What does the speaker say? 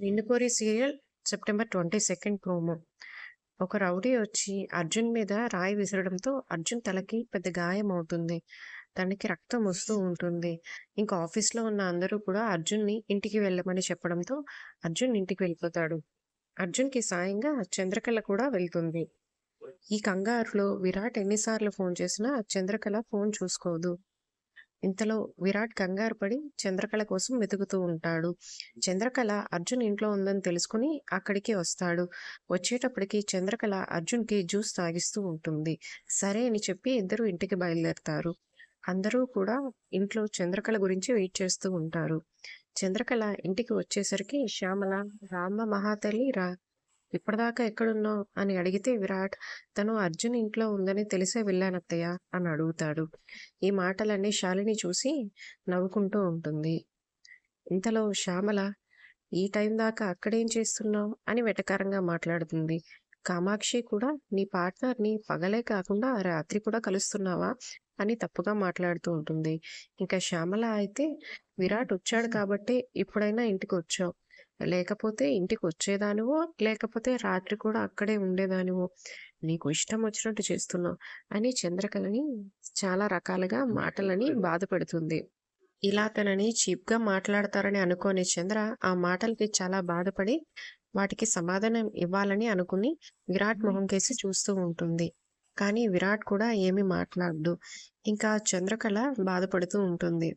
నిండుకోరి serial September twenty second promo. ఒక rowdy వచ్చి అర్జున్ మీద రాయి విసరడంతో అర్జున్ తలకి పెద్ద గాయం అవుతుంది. తనకి రక్తం వస్తూ ఉంటుంది. ఇంకా ఆఫీస్లో ఉన్న అందరూ కూడా అర్జున్ని ఇంటికి వెళ్ళమని చెప్పడంతో అర్జున్ ఇంటికి వెళ్ళిపోతాడు. అర్జున్కి సాయంగా చంద్రకళ కూడా వెళ్తుంది. ఈ కంగారులో విరాట్ ఎన్నిసార్లు ఫోన్ చేసినా చంద్రకళ ఫోన్ చూసుకోదు. ఇంతలో విరాట్ కంగారు పడి చంద్రకళ కోసం వెతుకుతూ ఉంటాడు. చంద్రకళ అర్జున్ ఇంట్లో ఉందని తెలుసుకుని అక్కడికి వస్తాడు. వచ్చేటప్పటికి చంద్రకళ అర్జున్కి జ్యూస్ తాగిస్తూ ఉంటుంది. సరే అని చెప్పి ఇద్దరు ఇంటికి బయలుదేరతారు. అందరూ కూడా ఇంట్లో చంద్రకళ గురించి వెయిట్ చేస్తూ ఉంటారు. చంద్రకళ ఇంటికి వచ్చేసరికి శ్యామల రామ మహాతల్లి రా ఇప్పటిదాకా ఎక్కడున్నావు? అని అడిగితే విరాట్ తను అర్జున్ ఇంట్లో ఉందని తెలిసే వెళ్ళానత్తయ్య అని అడుగుతాడు. ఈ మాటలన్నీ శాలిని చూసి నవ్వుకుంటూ ఉంటుంది. ఇంతలో శ్యామల ఈ టైం దాకా అక్కడేం చేస్తున్నావు? అని వెటకారంగా మాట్లాడుతుంది. కామాక్షి కూడా నీ పార్ట్నర్ని పగలే కాకుండా రాత్రి కూడా కలుస్తున్నావా? అని తప్పుగా మాట్లాడుతూ ఉంటుంది. ఇంకా శ్యామల అయితే విరాట్ వచ్చాడు కాబట్టి ఇప్పుడైనా ఇంటికి వచ్చావు. లేకపోతే ఇంటికి వచ్చేదానివో లేకపోతే రాత్రి కూడా అక్కడే ఉండేదానివో నీకు ఇష్టం వచ్చినట్టు చేస్తున్నావు అని చంద్రకళని చాలా రకాలుగా మాటలని బాధపెడుతుంది. ఇలా తనని చీప్గా మాట్లాడతారని అనుకోని చంద్ర ఆ మాటలకి చాలా బాధపడి వాటికి సమాధానం ఇవ్వాలని అనుకుని విరాట్ మొహం కేసి చూస్తూ ఉంటుంది. కానీ విరాట్ కూడా ఏమీ మాట్లాడడు ఇంకా చంద్రకళ బాధపడుతూ ఉంటుంది.